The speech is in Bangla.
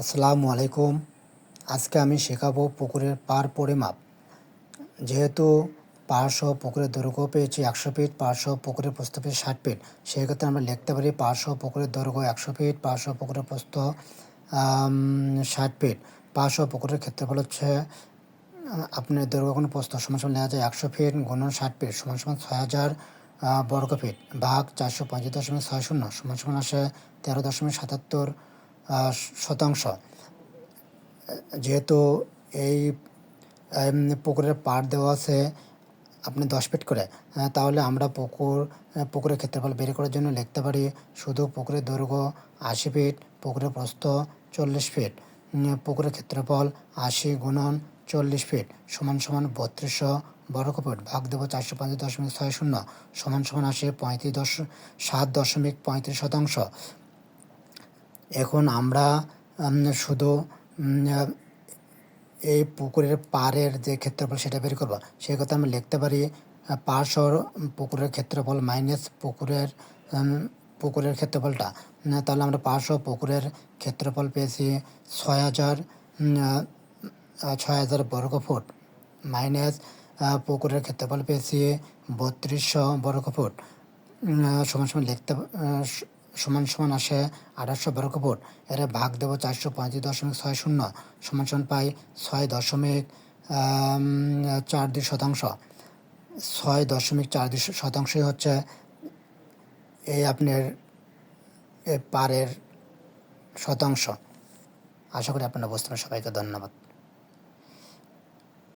আসসালামু আলাইকুম। আজকে আমি শেখাবো পুকুরের পার পরিমাপ। যেহেতু পাঁচশো পুকুরের দৈর্ঘ্য পেয়েছি একশো ফিট পাঁচশো পুকুরের প্রস্থ পেয়েছি ষাট ফিট, সেক্ষেত্রে আমরা লিখতে পারি পাঁচশো পুকুরের দৈর্ঘ্য একশো ফিট পাঁচশো পুকুরের প্রস্থ ষাট ফিট। পাঁচশো পুকুরের ক্ষেত্রফল হচ্ছে, আপনার দৈর্ঘ্য কোনো প্রস্থ সমান সমান লেখা যায় একশো ফিট, গুণন ষাট ফিট, সমান সমান ছয় হাজার বর্গ ফিট, ভাগ চারশো পঁয়ত্রিশ দশমিক ছয় শূন্য, সমান সমান আসে তেরো দশমিক সাতাত্তর শতাংশ। যেহেতু এই পুকুরের পাড় দেওয়া আছে আপনি দশ ফিট করে তাহলে আমরা পুকুর, পুকুরের ক্ষেত্রফল বের করার জন্য লিখতে পারি শুধু পুকুরের দৈর্ঘ্য আশি ফিট, পুকুরের প্রস্থ চল্লিশ ফিট পুকুরের ক্ষেত্রফল আশি গুণন চল্লিশ ফিট সমান সমান বত্রিশশো বর্গ ফুট, ভাগ দেবো চারশো পঁয়ত্রিশ দশমিক ছয় শূন্য সমান সমান আসে পঁয়ত্রিশ দশ, সাত দশমিক পঁয়ত্রিশ শতাংশ। এখন আমরা শুধু এই পুকুরের পাড়ের যে ক্ষেত্রফল সেটা বের করব। সেই কথা আমরা লিখতে পারি পাঁচশোর পুকুরের ক্ষেত্রফল মাইনাস পুকুরের পুকুরের ক্ষেত্রফলটা। তাহলে আমরা পাঁচশো পুকুরের ক্ষেত্রফল পেয়েছি ছয় হাজার ছয় হাজার বর্গ ফুট মাইনাস পুকুরের ক্ষেত্রফল পেয়েছি বত্রিশশো বর্গ ফুট সমান সমান লিখতে সমান সমান আসে আঠাশশো বর্গ ফুট এর ভাগ দেবো চারশো পঁয়ত্রিশ দশমিক ছয় শূন্য, সমান সমান পাই ছয় দশমিক চার দুই শতাংশ। ছয় দশমিক চার দুই শতাংশই হচ্ছে এই আপনার পারের শতাংশ। আশা করি আপনারা বুঝতে সবাইকে ধন্যবাদ।